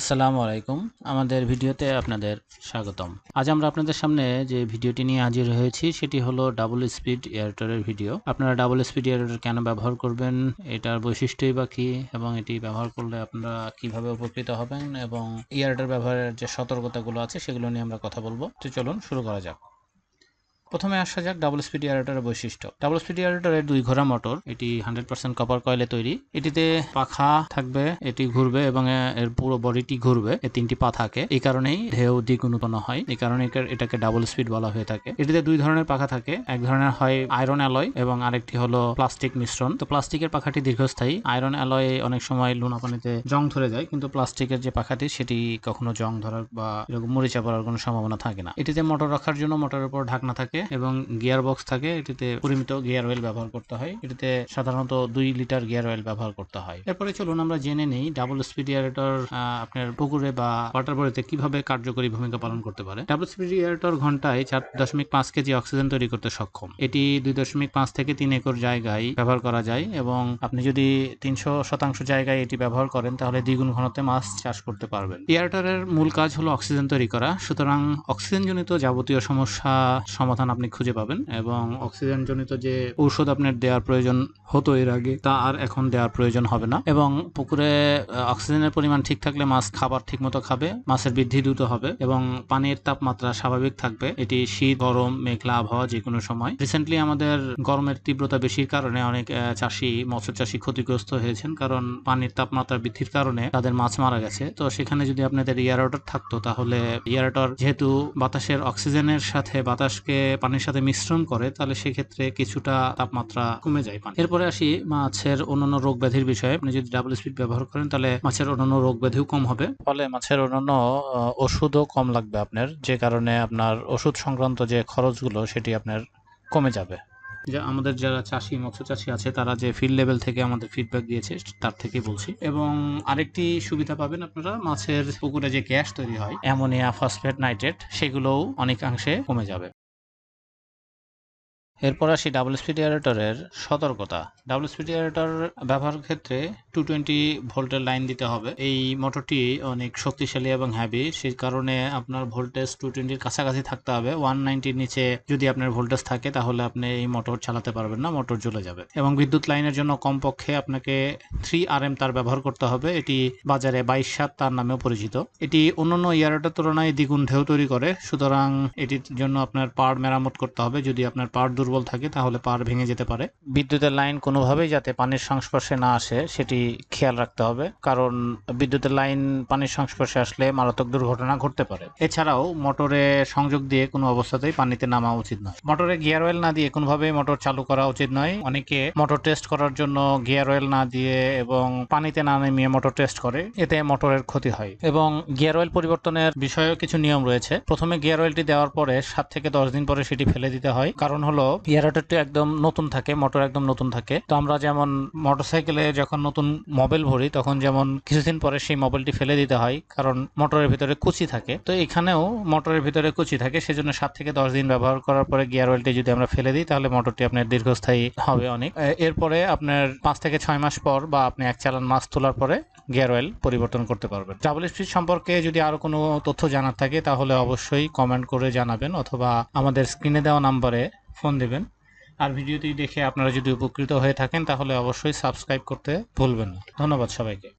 আসসালামু আলাইকুম। আমাদের ভিডিওতে আপনাদের স্বাগতম। আজ আমরা আপনাদের সামনে যে ভিডিওটি নিয়ে হাজির হয়েছি, সেটি হলো ডাবল স্পিড এয়ারটারের ভিডিও। আপনারা ডাবল স্পিড এয়ারটার কেন ব্যবহার করবেন, এটার বৈশিষ্ট্যই বা কী, এবং এটি ব্যবহার করলে আপনারা কীভাবে উপকৃত হবেন, এবং এয়ারটার ব্যবহারের যে সতর্কতাগুলো আছে, সেগুলো নিয়ে আমরা কথা বলব। তো চলুন শুরু করা যাক। প্রথমে আসা যাক ডাবল স্পিড এয়ারেটরের বৈশিষ্ট্য। ডাবল স্পিড এয়ারেটরের দুই ঘোড়া মোটর এটি হান্ড্রেড পার্সেন্ট কপার কয়েলে তৈরি। এটিতে পাখা থাকবে, এটি ঘুরবে এবং এর পুরো বডিটি ঘুরবে এর তিনটি পা থাকে। এই কারণেই ঢেউ দিক উৎপন্ন হয়। এই কারণে এটাকে ডাবল স্পিড বলা হয়ে থাকে। এটিতে দুই ধরনের পাখা থাকে। এক ধরনের হয় আয়রন অ্যালয় এবং আরেকটি হলো প্লাস্টিক মিশ্রণ। তো প্লাস্টিকের পাখাটি দীর্ঘস্থায়ী। আয়রন অ্যালয় অনেক সময় লুনা পানিতে জং ধরে যায়, কিন্তু প্লাস্টিকের যে পাখাটি, সেটি কখনো জং ধরার বা এরকম মরিচা পড়ার কোনো সম্ভাবনা থাকে না। এটিতে মোটর রাখার জন্য মোটরের উপর ঢাকনা থাকে। এবং গিয়ার বক্স থাকে। এটিতে পরিমিত গিয়ার অয়েল ব্যবহার করতে হয়। এটিতে সাধারণত দুই লিটার গিয়ার অয়েল ব্যবহার করতে হয়। এরপরে চলুন আমরা জেনে নেই ডাবল স্পিড এয়ারেটর আপনার পুকুরে বা ওয়াটার বডিতে কীভাবে কার্যকরী ভূমিকা পালন করতে পারে। ডাবল স্পিড এয়ারেটর ঘন্টায় চার দশমিক পাঁচ কেজি অক্সিজেন তৈরি করতে সক্ষম। এটি দুই দশমিক পাঁচ থেকে তিন একর জায়গায় ব্যবহার করা যায় এবং আপনি যদি তিনশো শতাংশ জায়গায় এটি ব্যবহার করেন, তাহলে দ্বিগুণ ঘনতে মাছ চাষ করতে পারবেন। এয়ারটারের মূল কাজ হলো অক্সিজেন তৈরি করা। সুতরাং অক্সিজেনজনিত যাবতীয় সমস্যা সমাধান আপনি খুঁজে পাবেন এবং অক্সিজেনজনিত যে ঔষধ আপনার দেওয়ার প্রয়োজন হতো এর আগে তা আর এখন দেওয়ার প্রয়োজন হবে না। এবং পুকুরে অক্সিজেনের পরিমাণ ঠিক থাকলে মাছ খাবার ঠিক মতো খাবে মাছের বৃদ্ধি দ্রুত হবে এবং পানির তাপমাত্রা স্বাভাবিক থাকবে। এটি শীত গরম মেঘলা আবহাওয়া যে কোনো সময়। রিসেন্টলি আমাদের গরমের তীব্রতা বেশির কারণে অনেক চাষি মৎস্য চাষি ক্ষতিগ্রস্ত হয়েছেন কারণ পানির তাপমাত্রা বৃদ্ধির কারণে তাদের মাছ মারা গেছে। তো সেখানে যদি আপনাদের ইয়ারটর থাকতো তাহলে ইয়ারটর যেহেতু বাতাসের অক্সিজেনের সাথে বাতাসকে পানির সাথে মিশ্রণ করে তাহলে সেক্ষেত্রে কিছুটা তাপমাত্রা কমে যায় পানি। এরপরে আসি মাছের অন্যান্য রোগ ব্যাধির বিষয়ে। আপনি যদি ডাবল স্পিড ব্যবহার করেন তাহলে মাছের অন্যান্য রোগ ব্যাধিও কম হবে। ফলে মাছের অন্যান্য ওষুধও কম লাগবে আপনার যে কারণে আপনার ওষুধ সংক্রান্ত যে খরচগুলো সেটি আপনার কমে যাবে। যে আমাদের যারা চাষি মৎস্য চাষি আছে তারা যে ফিল্ড লেভেল থেকে আমাদের ফিডব্যাক দিয়েছে তার থেকেই বলছি। এবং আরেকটি সুবিধা পাবেন আপনারা মাছের পুকুরে যে গ্যাস তৈরি হয় অ্যামোনিয়া ফসফেট নাইট্রেট সেগুলোও অনেকাংশে কমে যাবে। এরপর আসি ডাবল স্পিড এয়ারেটরের সতর্কতা। ডাবল স্পিড এয়ারেটর ব্যবহারের ক্ষেত্রে টু টোয়েন্টি ভোল্টের লাইন দিতে হবে। এই মোটরটি অনেক শক্তিশালী এবং হ্যাভি সেই কারণে আপনার ভোল্টেজ টু টোয়েন্টির কাছাকাছি থাকতে হবে। ওয়ান নাইনটির নিচে যদি আপনার ভোল্টেজ থাকে, তাহলে আপনি এই মোটর চালাতে পারবেন না মোটর জ্বলে যাবে। এবং বিদ্যুৎ লাইনের জন্য কমপক্ষে আপনাকে থ্রি আর এম তার ব্যবহার করতে হবে। এটি বাজারে বাইশ সাত তার নামেও পরিচিত। এটি অন্যান্য ইয়ারেটের তুলনায় দ্বিগুণ ঢেউ তৈরি করে। সুতরাং এটির জন্য আপনার পাওয়ার মেরামত করতে হবে। যদি আপনার পাওয়ার দুর্বল থাকে তাহলে পাওয়ার ভেঙে যেতে পারে। বিদ্যুতের লাইন কোনোভাবেই যাতে পানির সংস্পর্শে না আসে সেটি খেয়াল রাখতে হবে। কারণ বিদ্যুতের লাইন পানির সংস্পর্শে আসলে মারাত্মক দুর্ঘটনা ঘটতে পারে। এছাড়াও মোটরে সংযোগ দিয়ে কোনো অবস্থাতেই পানিতে নামা উচিত নয়। মোটরে গিয়ার অয়েল না দিয়ে কোনোভাবেই মোটর চালু করা উচিত নয়। অনেকে মোটর টেস্ট করার জন্য গিয়ার অয়েল না দিয়ে এবং পানিতে না নামিয়ে মোটর টেস্ট করে এতে মোটরের ক্ষতি হয়। এবং গিয়ার অয়েল পরিবর্তনের বিষয়েও কিছু নিয়ম রয়েছে। প্রথমে গিয়ার অয়েলটি দেওয়ার পরে সাত থেকে দশ দিন পরে সেটি ফেলে দিতে হয়। কারণ হলো গিয়ারটি একদম নতুন থাকে মোটর একদম নতুন থাকে। তো আমরা যেমন মোটরসাইকেলে যখন নতুন মোবাইল ভরি, তখন যেমন কিছুদিন পরে সেই মোবাইলটি ফেলে দিতে হয়, কারণ মোটরের ভিতরে কুচি থাকে। তো এখানেও মোটরের ভিতরে কুচি থাকে, সেজন্য সাত থেকে দশ দিন ব্যবহার করার পরে গিয়ার অয়েলটি যদি আমরা ফেলে দিই, তাহলে মোটরটি আপনার দীর্ঘস্থায়ী হবে অনেক। এরপরে আপনার পাঁচ থেকে ছয় মাস পর বা আপনি এক চালান মাছ তোলার পরে গিয়ার অয়েল পরিবর্তন করতে পারবেন। ডাবল স্পিড সম্পর্কে যদি আরও কোনো তথ্য জানার থাকে, তাহলে অবশ্যই কমেন্ট করে জানাবেন, অথবা আমাদের স্ক্রিনে দেওয়া নাম্বারে ফোন দেবেন। আর ভিডিওটি দেখে আপনারা যদি উপকৃত হয়ে থাকেন, তাহলে অবশ্যই সাবস্ক্রাইব করতে ভুলবেন না। ধন্যবাদ সবাইকে।